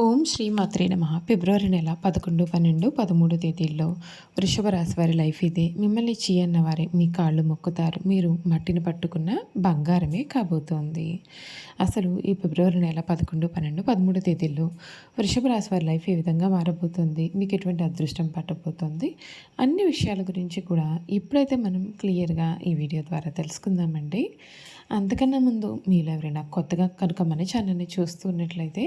ఓం శ్రీ మాత్రే నమ. ఫిబ్రవరి నెల పదకొండు పన్నెండు పదమూడు తేదీల్లో వృషభ రాశి వారి లైఫ్ ఇదే. మిమ్మల్ని చీ అన్నవారే మీ కాళ్ళు మొక్కుతారు. మీరు మట్టిని పట్టుకున్న బంగారమే కాబోతోంది. అసలు ఈ ఫిబ్రవరి నెల పదకొండు పన్నెండు పదమూడు తేదీల్లో వృషభ రాశి వారి లైఫ్ ఏ విధంగా మారబోతుంది? మీకు ఎటువంటి అదృష్టం పట్టబోతుంది? అన్ని విషయాల గురించి కూడా ఇప్పుడైతే మనం క్లియర్గా ఈ వీడియో ద్వారా తెలుసుకుందామండి. అంతకన్నా ముందు మీలో ఎవరైనా కొత్తగా కనుక మన ఛానల్ని చూస్తున్నట్లయితే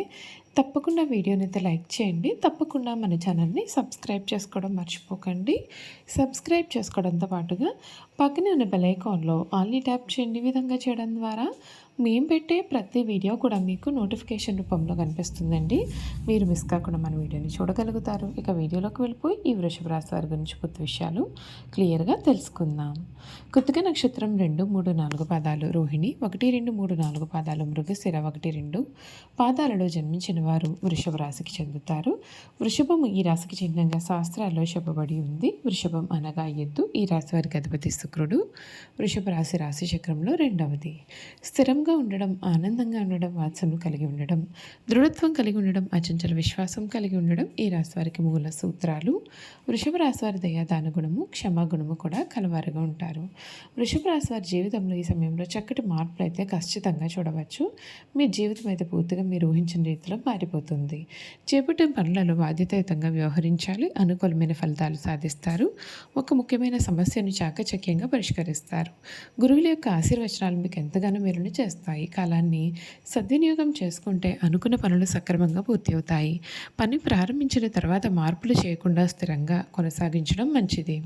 తప్పకుండా వీడియోని అయితే లైక్ చేయండి. తప్పకుండా మన ఛానల్ని సబ్స్క్రైబ్ చేసుకోవడం మర్చిపోకండి. సబ్స్క్రైబ్ చేసుకోవడంతో పాటుగా పక్కనే ఉన్న బెల్ ఐకాన్లో ఆల్ని ట్యాప్ చేయండి. విధంగా చేయడం ద్వారా మేము పెట్టే ప్రతి వీడియో కూడా మీకు నోటిఫికేషన్ రూపంలో కనిపిస్తుందండి. మీరు మిస్ కాకుండా మన వీడియోని చూడగలుగుతారు. ఇక వీడియోలోకి వెళ్ళిపోయి ఈ వృషభ రాశి వారి గురించి కొత్త విషయాలు క్లియర్గా తెలుసుకుందాం. కొత్తగా నక్షత్రం రెండు మూడు నాలుగు పాదాలు. రోహిణి ఒకటి రెండు మూడు నాలుగు పాదాలు. మృగశిర ఒకటి రెండు పాదాలలో జన్మించిన వారు వృషభ రాశికి చెందుతారు. వృషభం ఈ రాశికి చిహ్నంగా శాస్త్రాల్లో చెప్పబడి ఉంది. వృషభం అనగా ఎద్దు. ఈ రాశి వారికి అధిపతి శుక్రుడు. వృషభ రాశి రాశి చక్రంలో రెండవది. స్థిరం సుఖంగా ఉండడం ఆనందంగా ఉండడం వాత్సను కలిగి ఉండడం దృఢత్వం కలిగి ఉండడం అచంచల విశ్వాసం కలిగి ఉండడం ఈ రాశి వారికి మూల సూత్రాలు. వృషభ రాశి వారి దయాదాన గుణము క్షమాగుణము కూడా కలవారుగా ఉంటారు. వృషభ రాశి వారి జీవితంలో ఈ సమయంలో చక్కటి మార్పులు అయితే ఖచ్చితంగా చూడవచ్చు. మీ జీవితం అయితే పూర్తిగా మీరు ఊహించిన రీతిలో మారిపోతుంది. చేపట్టిన పనులలో బాధ్యతాయుతంగా వ్యవహరించాలి. అనుకూలమైన ఫలితాలు సాధిస్తారు. ఒక ముఖ్యమైన సమస్యను చాకచక్యంగా పరిష్కరిస్తారు. గురువుల యొక్క ఆశీర్వచనాలు మీకు ఎంతగానో మెరుని చేస్తారు చేస్తాయి. కాలాన్ని సద్వినియోగం చేసుకుంటే అనుకున్న పనులు సక్రమంగా పూర్తి అవుతాయి పని ప్రారంభించిన తర్వాత మార్పులు చేయకుండా స్థిరంగా కొనసాగించడం మంచిది.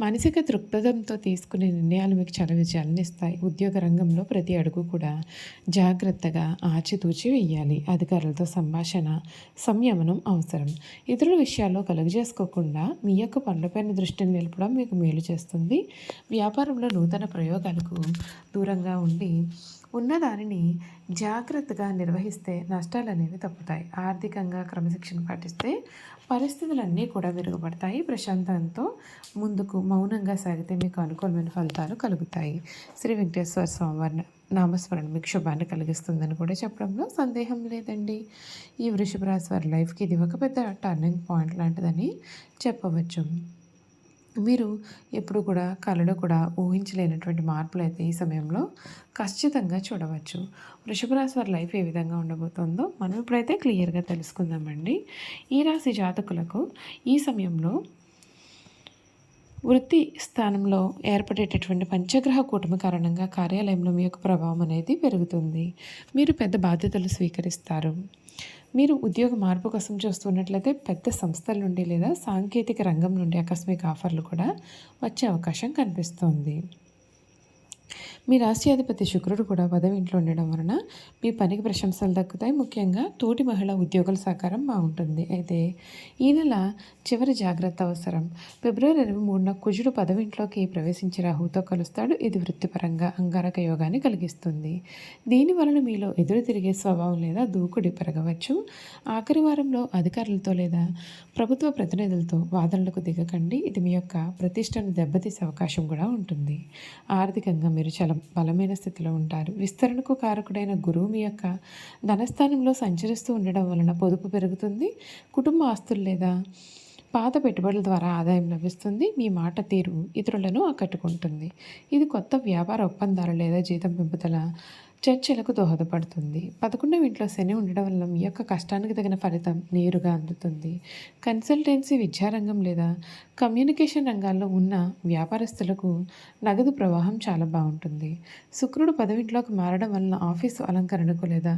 మానసిక దృక్పథంతో తీసుకునే నిర్ణయాలు మీకు చాలా విజయాలను ఇస్తాయి. ఉద్యోగ రంగంలో ప్రతి అడుగు కూడా జాగ్రత్తగా ఆచితూచి వేయాలి అధికారులతో సంభాషణ సంయమనం అవసరం. ఇతరుల విషయాల్లో కలుగజేసుకోకుండా మీ యొక్క పనులపైన దృష్టిని నిలపడం మీకు మేలు చేస్తుంది. వ్యాపారంలో నూతన ప్రయోగాలకు దూరంగా ఉండి ఉన్న దానిని జాగ్రత్తగా నిర్వహిస్తే నష్టాలు అనేవి తప్పుతాయి. ఆర్థికంగా క్రమశిక్షణ పాటిస్తే పరిస్థితులన్నీ కూడా మెరుగుపడతాయి ప్రశాంతంతో ముందుకు మౌనంగా సాగితే మీకు అనుకూలమైన ఫలితాలు కలుగుతాయి. శ్రీ వెంకటేశ్వర స్వామివారి నామస్మరణ మీకు శుభాన్ని కలిగిస్తుందని కూడా చెప్పడంలో సందేహం లేదండి. ఈ వృషభ రాశి వారి లైఫ్కి ఇది ఒక పెద్ద టర్నింగ్ పాయింట్ లాంటిదని చెప్పవచ్చు. మీరు ఎప్పుడు కూడా కళలో కూడా ఊహించలేనటువంటి మార్పులు అయితే ఈ సమయంలో ఖచ్చితంగా చూడవచ్చు. వృషభ రాశి వారి లైఫ్ ఏ విధంగా ఉండబోతుందో మనం ఇప్పుడైతే క్లియర్గా తెలుసుకుందామండి. ఈ రాశి జాతకులకు ఈ సమయంలో వృత్తి స్థానంలో ఏర్పడేటటువంటి పంచగ్రహ కూటమి కారణంగా కార్యాలయంలో మీ యొక్క ప్రభావం అనేది పెరుగుతుంది. మీరు పెద్ద బాధ్యతలు స్వీకరిస్తారు. మీరు ఉద్యోగ మార్పు కోసం చూస్తున్నట్లయితే పెద్ద సంస్థల నుండి లేదా సాంకేతిక రంగం నుండి ఆకస్మిక ఆఫర్లు కూడా వచ్చే అవకాశం కనిపిస్తుంది. మీ రాష్ట్రాధిపతి శుక్రుడు కూడా పదవి ఇంట్లో ఉండడం వలన మీ పనికి ప్రశంసలు దక్కుతాయి. ముఖ్యంగా తోటి మహిళ ఉద్యోగుల సహకారం బాగుంటుంది. అయితే ఈ నెల చివరి జాగ్రత్త అవసరం. ఫిబ్రవరి ఇరవై మూడున కుజుడు పదవింట్లోకి ప్రవేశించి రాహుతో కలుస్తాడు. ఇది వృత్తిపరంగా అంగారక యోగాన్ని కలిగిస్తుంది. దీని వలన మీలో ఎదురు తిరిగే స్వభావం లేదా దూకుడి పెరగవచ్చు. ఆఖరి వారంలో అధికారులతో లేదా ప్రభుత్వ ప్రతినిధులతో వాదనలకు దిగకండి. ఇది మీ యొక్క ప్రతిష్టను దెబ్బతీసే అవకాశం కూడా ఉంటుంది. ఆర్థికంగా మీరు చాలా బలమైన స్థితిలో ఉంటారు. విస్తరణకు కారకుడైన గురువు మీ యొక్క ధనస్థానంలో సంచరిస్తూ ఉండడం వలన పొదుపు పెరుగుతుంది. కుటుంబ ఆస్తులు లేదా పాత పెట్టుబడుల ద్వారా ఆదాయం లభిస్తుంది. మీ మాట తీరు ఇతరులను ఆకట్టుకుంటుంది. ఇది కొత్త వ్యాపార ఒప్పందాలు లేదా జీతం పెంపుదల చర్చలకు దోహదపడుతుంది. పదకొండవ ఇంట్లో శని ఉండడం వల్ల మీ యొక్క కష్టానికి తగిన ఫలితం నేరుగా అందుతుంది. కన్సల్టెన్సీ విద్యారంగం లేదా కమ్యూనికేషన్ రంగాల్లో ఉన్న వ్యాపారస్తులకు నగదు ప్రవాహం చాలా బాగుంటుంది. శుక్రుడు పదవింట్లోకి మారడం వలన ఆఫీసు అలంకరణకు లేదా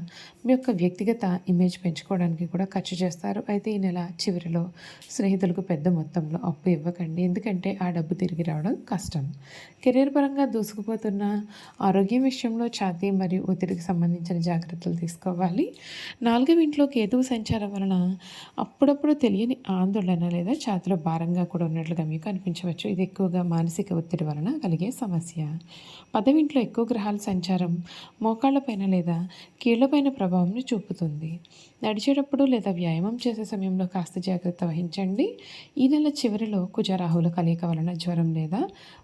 మీ యొక్క వ్యక్తిగత ఇమేజ్ పెంచుకోవడానికి కూడా ఖర్చు చేస్తారు. అయితే ఈ నెల చివరిలో స్నేహితులకు పెద్ద మొత్తంలో అప్పు ఇవ్వకండి. ఎందుకంటే ఆ డబ్బు తిరిగి రావడం కష్టం. కెరీర్ పరంగా దూసుకుపోతున్న ఆరోగ్యం విషయంలో ఛాతీ మరియు మరియు ఒత్తిడికి సంబంధించిన జాగ్రత్తలు తీసుకోవాలి. నాలుగవ ఇంట్లో కేతువు సంచారం వలన అప్పుడప్పుడు తెలియని ఆందోళన లేదా ఛాతిలో భారంగా కూడా ఉన్నట్లుగా మీకు అనిపించవచ్చు. ఇది ఎక్కువగా మానసిక ఒత్తిడి వలన కలిగే సమస్య. పదవింట్లో ఎక్కువ గ్రహాల సంచారం మోకాళ్ళపైన లేదా కీళ్ళపైన ప్రభావం చూపుతుంది. నడిచేటప్పుడు లేదా వ్యాయామం చేసే సమయంలో కాస్త జాగ్రత్త వహించండి. ఈ నెల చివరిలో కుజరాహుల కలయిక వలన జ్వరం లేదా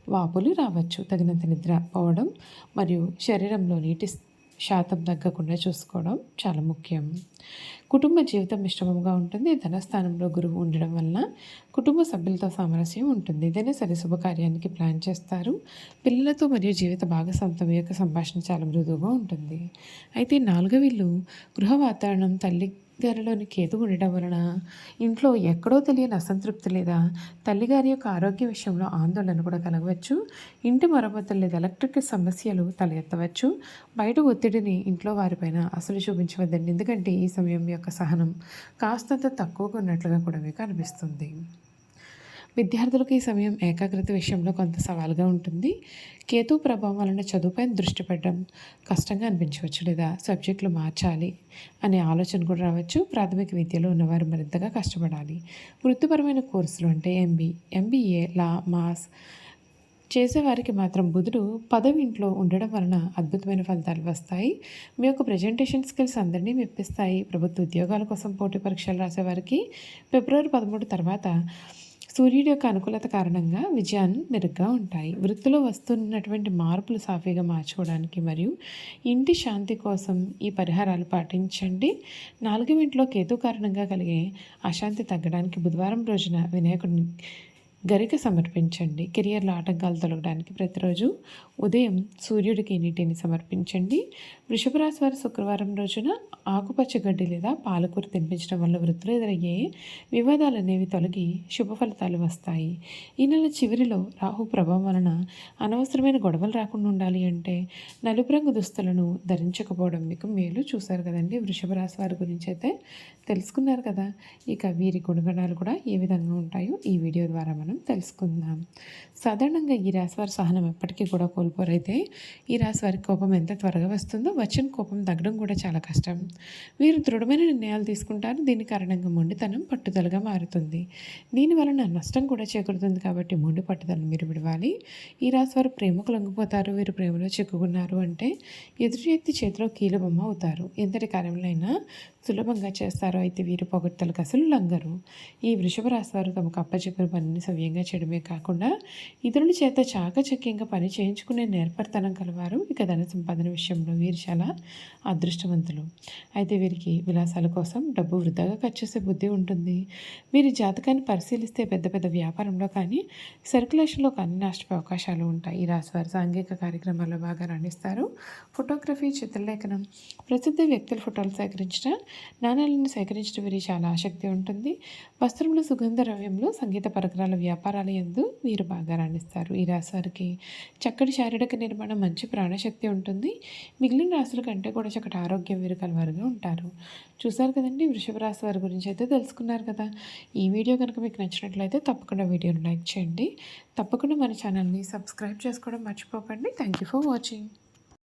వాపులు రావచ్చు. తగినంత నిద్ర పోవడం మరియు శరీరంలో నీటి శాతం తగ్గకుండా చూసుకోవడం చాలా ముఖ్యం. కుటుంబ జీవితం మిశ్రమంగా ఉంటుంది. ధనస్థానంలో గురువు ఉండడం వలన కుటుంబ సభ్యులతో సామరస్యం ఉంటుంది. ఏదైనా సరే శుభకార్యానికి ప్లాన్ చేస్తారు. పిల్లలతో మరియు జీవిత భాగస్వామితో యొక్క సంభాషణ చాలా మృదువుగా ఉంటుంది. అయితే నాలుగవ ఇల్లు గృహ వాతావరణం తల్లి గారిలోని కేతు ఉండటం వలన ఇంట్లో ఎక్కడో తెలియని అసంతృప్తి లేదా తల్లిగారి యొక్క ఆరోగ్య విషయంలో ఆందోళన కూడా కలగవచ్చు. ఇంటి మరమ్మతులు లేదా ఎలక్ట్రిక్ సమస్యలు తల ఎత్తవచ్చు బయట ఒత్తిడిని ఇంట్లో వారిపైన అసలు చూపించవద్దండి. ఎందుకంటే ఈ సమయం యొక్క సహనం కాస్తంత తక్కువగా ఉన్నట్లుగా కూడా మీకు అనిపిస్తుంది. విద్యార్థులకు ఈ సమయం ఏకాగ్రత విషయంలో కొంత సవాలుగా ఉంటుంది. కేతు ప్రభావం వలన చదువుపైన దృష్టి పెట్టడం కష్టంగా అనిపించవచ్చు లేదా సబ్జెక్టులు మార్చాలి అనే ఆలోచన కూడా రావచ్చు. ప్రాథమిక విద్యలో ఉన్నవారు మరింతగా కష్టపడాలి. వృత్తిపరమైన కోర్సులు అంటే ఎంబీ ఎంబీఏ లా మాస్ చేసేవారికి మాత్రం బుధుడు పదవి ఇంట్లో ఉండడం వలన అద్భుతమైన ఫలితాలు వస్తాయి. మీ యొక్క ప్రజెంటేషన్ స్కిల్స్ అందరినీ మెప్పిస్తాయి. ప్రభుత్వ ఉద్యోగాల కోసం పోటీ పరీక్షలు రాసేవారికి ఫిబ్రవరి పదమూడు తర్వాత సూర్యుడి యొక్క అనుకూలత కారణంగా విజయాన్ని మెరుగ్గా ఉంటాయి. వృత్తిలో వస్తున్నటువంటి మార్పులు సాఫీగా మార్చుకోవడానికి మరియు ఇంటి శాంతి కోసం ఈ పరిహారాలు పాటించండి. నాలుగవ ఇంట్లో కేతు కారణంగా కలిగే అశాంతి తగ్గడానికి బుధవారం రోజున వినాయకుడిని గరిక సమర్పించండి. కెరియర్లో ఆటంకాలు తొలగడానికి ప్రతిరోజు ఉదయం సూర్యుడికి నీటిని సమర్పించండి. వృషభరాశి వారి శుక్రవారం రోజున ఆకుపచ్చ గడ్డి లేదా పాలకూర తినిపించడం వల్ల వృత్తులు ఎదురయ్యే వివాదాలు అనేవి తొలగి శుభ ఫలితాలు వస్తాయి. ఈ నెల చివరిలో రాహు ప్రభావం వలన అనవసరమైన గొడవలు రాకుండా ఉండాలి అంటే నలుపు రంగు దుస్తులను ధరించకపోవడం మీకు మేలు. చూశారు కదండి? వృషభ రాశి వారి గురించి అయితే తెలుసుకున్నారు కదా? ఇక వీరి గుణగణాలు కూడా ఏ విధంగా ఉంటాయో ఈ వీడియో ద్వారా మనం మనం తెలుసుకుందాం. సాధారణంగా ఈ రాశి వారి సహనం ఎప్పటికీ కూడా కోల్పోరైతే ఈ రాశి వారి కోపం ఎంత త్వరగా వస్తుందో వచ్చిన కోపం తగ్గడం కూడా చాలా కష్టం. వీరు దృఢమైన నిర్ణయాలు తీసుకుంటారు. దీని కారణంగా మొండితనం పట్టుదలగా మారుతుంది. దీని వలన నష్టం కూడా చేకూరుతుంది కాబట్టి మొండి పట్టుదలను మీరు విడవాలి. ఈ రాశి వారు ప్రేమకు లొంగిపోతారు. వీరు ప్రేమలో చిక్కుకున్నారు అంటే ఎదుటి వ్యక్తి చేతిలో కీలబొమ్మ అవుతారు. ఎంతటి కార్యంలో సులభంగా చేస్తారో అయితే వీరు పొగడ్తలకు అసలు లంగరు. ఈ వృషభ రాశివారు తమకు అప్పచెప్పిన పనిని సవ్యంగా చేయడమే కాకుండా ఇతరుల చేత చాకచక్యంగా పని చేయించుకునే నేర్పరితనం కలవారు. ఇక ధన సంపాదన విషయంలో వీరు చాలా అదృష్టవంతులు. అయితే వీరికి విలాసాల కోసం డబ్బు వృధాగా ఖర్చు చేసే బుద్ధి ఉంటుంది. వీరి జాతకాన్ని పరిశీలిస్తే పెద్ద పెద్ద వ్యాపారంలో కానీ సర్క్యులేషన్లో కానీ నష్టపోయే అవకాశాలు ఉంటాయి. ఈ రాశివారు సాంఘిక కార్యక్రమాల్లో బాగా రాణిస్తారు. ఫోటోగ్రఫీ చిత్రలేఖనం ప్రసిద్ధ వ్యక్తుల ఫోటోలు సేకరించడం నాణ్యాలను సేకరించడం వీరికి చాలా ఆసక్తి ఉంటుంది. వస్త్రంలో సుగంధ ద్రవ్యంలో సంగీత పరికరాల వ్యాపారాల ఎందు వీరు బాగా రాణిస్తారు. ఈ రాశివారికి చక్కటి శారీరక నిర్మాణం మంచి ప్రాణశక్తి ఉంటుంది. మిగిలిన రాశుల కంటే కూడా చక్కటి ఆరోగ్యం వీరు కలవారుగా ఉంటారు. చూసారు కదండి? వృషభ రాశి వారి గురించి అయితే తెలుసుకున్నారు కదా. ఈ వీడియో కనుక మీకు నచ్చినట్లయితే తప్పకుండా వీడియోను లైక్ చేయండి. తప్పకుండా మన ఛానల్ని సబ్స్క్రైబ్ చేసుకోవడం మర్చిపోకండి. Thank you for watching.